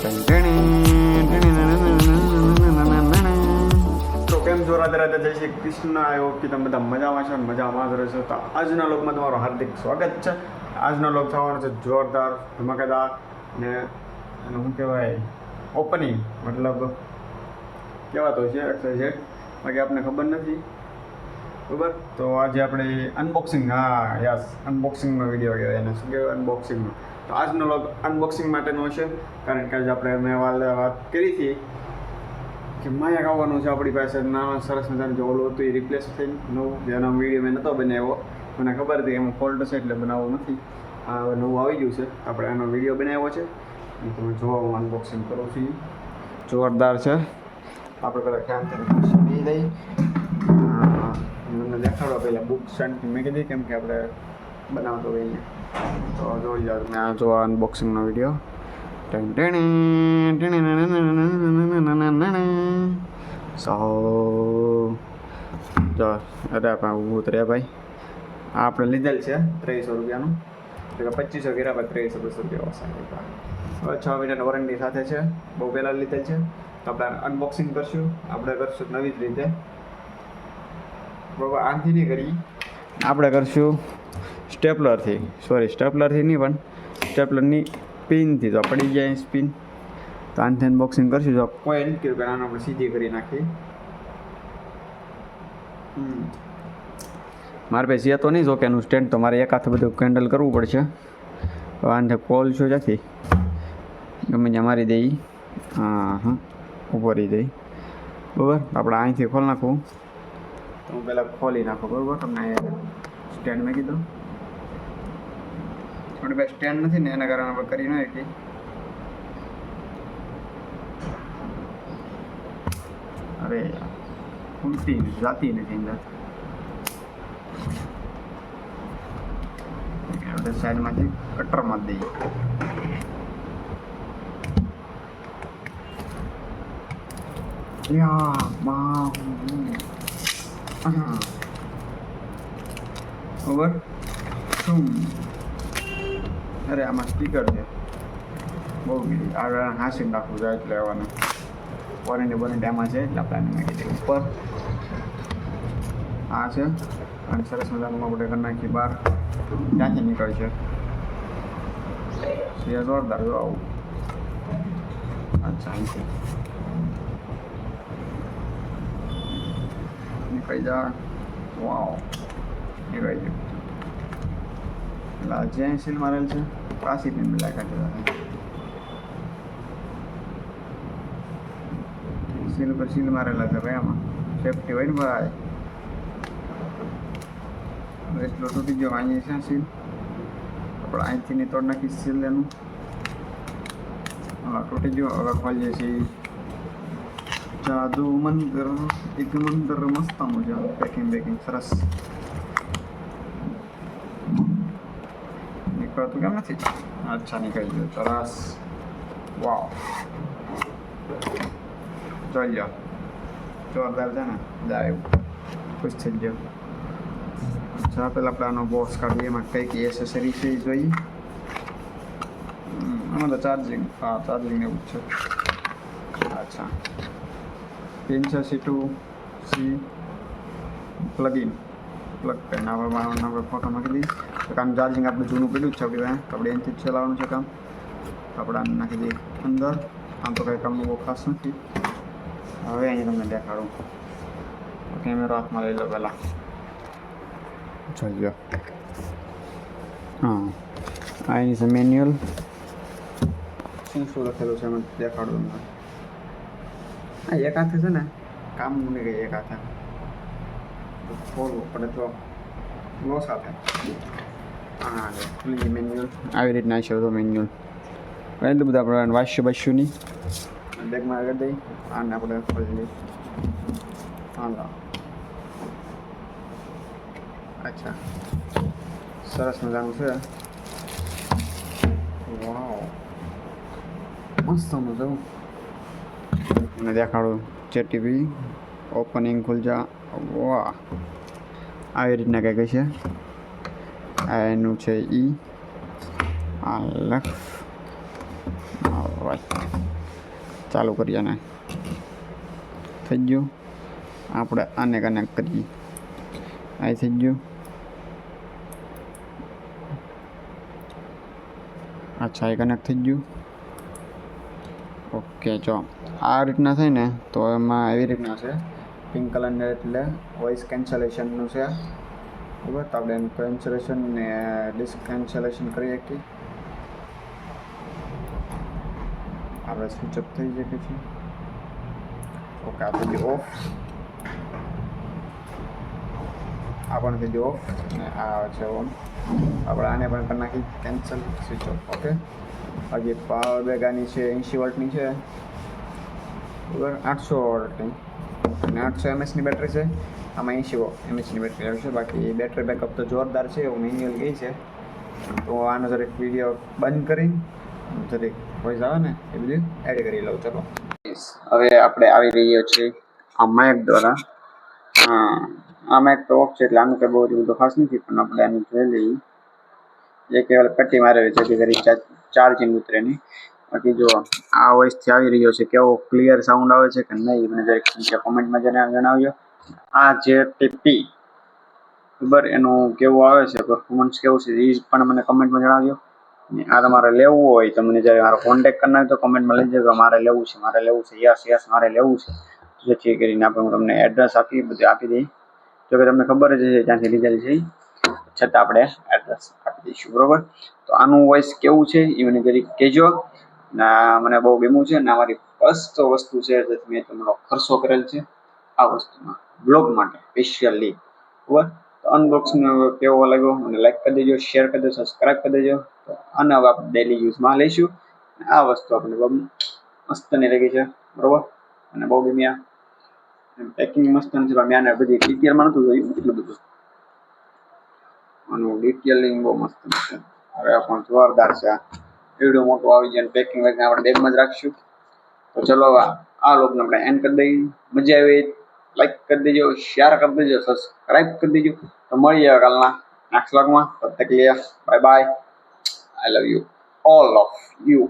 તો કેમ છો? રાધે રાધે, જય શ્રી કૃષ્ણ. આવ્યો કે તમે બધા મજામાં છો મજામાં જ રહેશો. તો આજના લોકમાં તમારું હાર્દિક સ્વાગત છે. આજનો લોક થવાનો છે જોરદાર ધમાકેદાર ને શું કહેવાય ઓપનિંગ મતલબ, કહેવાતો છે એક્સરસાઇઝ બાકી આપણને ખબર નથી. બરાબર? તો આજે આપણે અનબોક્સિંગ હા, યસ અનબોક્સિંગનો વીડિયો કહેવાય એને શું કહેવાય? અનબોક્સિંગનો તો આજનો લોગ અનબોક્સિંગ માટેનો છે. કારણ કે આજે આપણે મેં વાલે વાત કરી હતી કે માયા આવવાનું છે આપણી પાસે. નાના સરસ મજાનું જે ઓલું હતું એ રિપ્લેસ થઈને નવું. જેનો વીડિયો મેં નહોતો બનાવ્યો. મને ખબર હતી એમાં ફોલ્ટ છે એટલે બનાવવું નથી. આ નવું આવી ગયું છે. આપણે એનો વીડિયો બનાવ્યો છે. તમે જોવા, હું અનબોક્સિંગ કરું છું. જોરદાર છે. આપણે પહેલાં ખ્યાલ થઈ દઈ મને દેખાડો પહેલાં બુક શાંતિ મેં કીધી. કેમ કે આપણે બનાવતો હોય તો જોઈ જાઓ તમે આ જો અનબોક્સિંગનો વીડિયો સો જો, અરે પણ ઉતર્યા ભાઈ. આપણે લીધેલ છે ત્રેવીસો રૂપિયાનું. એટલે પચીસો કર્યા પછી ત્રેવીસો, બસો રૂપિયા ઓછા હવે છ મહિનાની વોરંટી સાથે છે. બહુ પહેલાં લીધેલ છે. તો આપણે અનબોક્સિંગ કરશું. આપણે કરશું નવી જ રીતે. બરાબર, આનથી નહીં કરી આપણે કરશું. સ્ટેપલરથી સોરી સ્ટેપલરથી નહીં પણ સ્ટેપલરની પિનથી તો પડી જાય સ્પિન. તો આનથી બોક્સિંગ કરશું. જો કોઈ નથી કર્યું કે આને આપણે સીધી કરી નાખી હમ. મારે પાસે તો નહીં, જો એનું સ્ટેન્ડ તો મારે એક હાથે બધું કેન્ડલ કરવું પડશે. તો આને કોલ છો જ્યાંથી. ગમે ત્યાં મારી દઈ હા હા. ઉભરી દઈ બરાબર? આપણે અહીંથી ખોલી નાખવું તો હું પહેલાં ખોલી નાખું, બરાબર? તમને સ્ટેન્ડ મેં કીધું. આપણી પાસે સ્ટેન્ડ નથી ને, એના કારણે આપણે કરી ન શકીએ. અરે નથી જાતી નથી અંદર. આપણે સાઈડમાંથી કટરમાં જ દઈએ. શું અરે, આમાં સ્પીકર છે. બહુ બીજી. આગળ હાંસી નાખવું જાય એટલે આવવાનું વોરંટી વોરંટી આમાં છે એટલે આપણે નાખી દઈએ. ઉપર. આ છે. અને સરસ મજાનું આપણે ઘર નાખી બહાર. ત્યાંથી નીકળે છે. જોરદાર જો આવું. અચ્છા, અહીંથી. નીકળી જા. વાવ. નીકળી ગયું. એટલે જે સીલ મારેલ છે. પાછી પણ મુલાકાત લેવાની સીલ પર સીલ મારેલા છે ભાઈ આમાં. સેફટી હોય ને ભાઈ. એટલો તૂટી ગયો અહીંયા છે સીલ. આપણે અહીંથી ની તોડ નાખી સીલ એનું. હા, તૂટી ગયો. હવે ખોલીએ છીએ. જાદુ મંદર, એક મંદર મસ્ત મજા પેકિંગ પેકિંગ સરસ. નીકળતું કેમ નથી અચ્છા નીકળી ગયું સરસ વાવ જોઈ લો જોરદાર છે ને જાય ખુશ થઈ ગયો અચ્છા પેલા પ્લાનો બોક્સ કાઢીએ એમાં કઈ કઈ એસેસરી છે એ જોઈએ આમાં તો ચાર્જિંગ હા ચાર્જિંગ એવું છે અચ્છા પિન છે C to C plugin plug કરીને આપણે આપણે ફોટો મૂકી દઈએ તો કામ ચાર્જિંગ આપણે જૂનું પડ્યું જ છે આપણી પાસે આપણે એનથી જ ચલાવવાનું છે કામ. આપણે નાખી દઈએ અંદર. આમ તો કંઈ કામનું બહુ ખાસ નથી. હવે અહીંયા તમને દેખાડું. કેમેરો હાથમાં લઈ લો પહેલાં. જોઈ લો હા. આ એની છે મેન્યુઅલ. શું શું લખેલું છે એમાં દેખાડું તમને હા એક હાથે છે ને કામ મૂકી ગઈ એક હાથે. ખોલવું પડે તો લો સાથે મેન્યુઅલ આવી રીતના છે તો મેન્યુઅલ એટલું બધું આપણે વાંચ્યું બાસ્યું નહીં બેગમાં આગળ દઈ આને આપણે ખોલી લઈએ હા અચ્છા સરસ મજાનું છે મસ્ત મજાનું મને દેખાડું જે ટીવી ઓપનિંગ ખુલજા વાહ આવી રીતના કંઈક છે આ એનું છે ઈ. આ લખ. ચાલુ કરીએ આને થઈ ગયું. આપણે આને કનેક્ટ કરીએ. આ થઈ ગયું. અચ્છા, એ કનેક્ટ થઈ ગયું. ઓકે જો. આ રીતના થાય ને, તો એમાં એવી રીતના છે. પિંક કલરને એટલે વોઇસ કેન્સલેશનનું છે. બરાબર તો આપણે એનું કેન્સલેશન ને ડિસકેન્સલેશન કરી શકીએ. આપણે સ્વિચ અપ થઈ શકે છે. ઓકે આ થઈ ઓફ આ પણ થઈ ઓફ અને આ છે ઓન આપણે આને પણ કરી નાખી કેન્સલ સ્વિચ ઓફ ઓકે હજી પાવર બેગ આની છે, એંશી વોલ્ટની છે. બરાબર? આઠસો વોલ્ટની. અને આઠસો એમએચની બેટરી છે. આમાં એંશી એમએચની બેટરી આવશે બાકી બેટરી બેકઅપ તો જોરદાર છે, એવું મેન્યુઅલ કહે છે. તો આનો જરાક વીડિયો બંધ કરી જરીક વોઇસ આવે ને, એ બધું એડ કરી લઉં, ચલો. હવે આપણે આવી રહ્યો છે આ માઇક દ્વારા. આ માઇક તો ઓફ છે એટલે આનું કંઈ બહુ બધું ખાસ નથી, પણ આપણે આનું જોઈ લઈએ. એ કેવલ પટ્ટી મારેલી છે, જેથી કરી ચાર્જિંગ ઉતરે નહીં. બાકી જો આ વોઇસથી આવી રહ્યો છે, કેવો ક્લિયર સાઉન્ડ આવે છે કે નહીં, મને જરાક કોમેન્ટમાં જરા જણાવજો. આ જે ટીપી બરાબર એનું કેવું આવે છે? પરફોર્મન્સ કેવું છે? એ પણ મને કમેન્ટમાં જણાવજો. આ તમારે લેવું હોય, તો મને જ્યારે મારો કોન્ટેક કરી તો કમેન્ટમાં લઈ જજો મારે લેવું છે, મારે લેવું છે, યસ યસ, મારે લેવું છે. જેથી કરીને આપણે હું તમને એડ્રેસ આપી, બધું આપી દઈ. જો કે તમને ખબર જ છે ત્યાંથી લીધેલ છે છતાં આપણે એડ્રેસ આપી દઈશું, બરોબર? તો આનું વોઇસ કેવું છે, એ મને જરીક કહેજો. ના મને બહુ ગમ્યું છે અને અમારી ફર્સ્ટ વસ્તુ છે મેં તમારો ખર્ચો કરેલ છે. આ વસ્તુમાં. બ્લોગ માટે સ્પેશિયલી બરાબર? તો અનબોક્સિંગ કેવો લાગ્યો? મને લાઈક કરી દેજો શેર કરી દેજો સબસ્ક્રાઈબ કરી દેજો. તો આને હવે આપણે ડેલી યુઝમાં લઈશું. આ વસ્તુ આપણે બહુ મસ્તની લાગી છે. બરાબર? અને બહુ ગમ્યા. પેકિંગ મસ્ત નથી પણ મેં આને બધી ડિટેલમાં નહોતું જોયું. એટલું બધું. આનું ડિટેલિંગ બહુ મસ્ત છે. હવે પણ જોરદાર છે એવડું મોટું આવી જાય પેકિંગ વેકિંગ આપણે બેગમાં જ રાખશું. તો ચલો આ લોકને આપણે એન્ડ કરી દઈએ. મજા આવી. લાઈક કરી દેજો શેર કરી દેજો સબસ્ક્રાઈબ કરી દેજો. તો મળીએ કાલના નેક્સ્ટ વ્લોગમાં તબ bye bye I love you all of you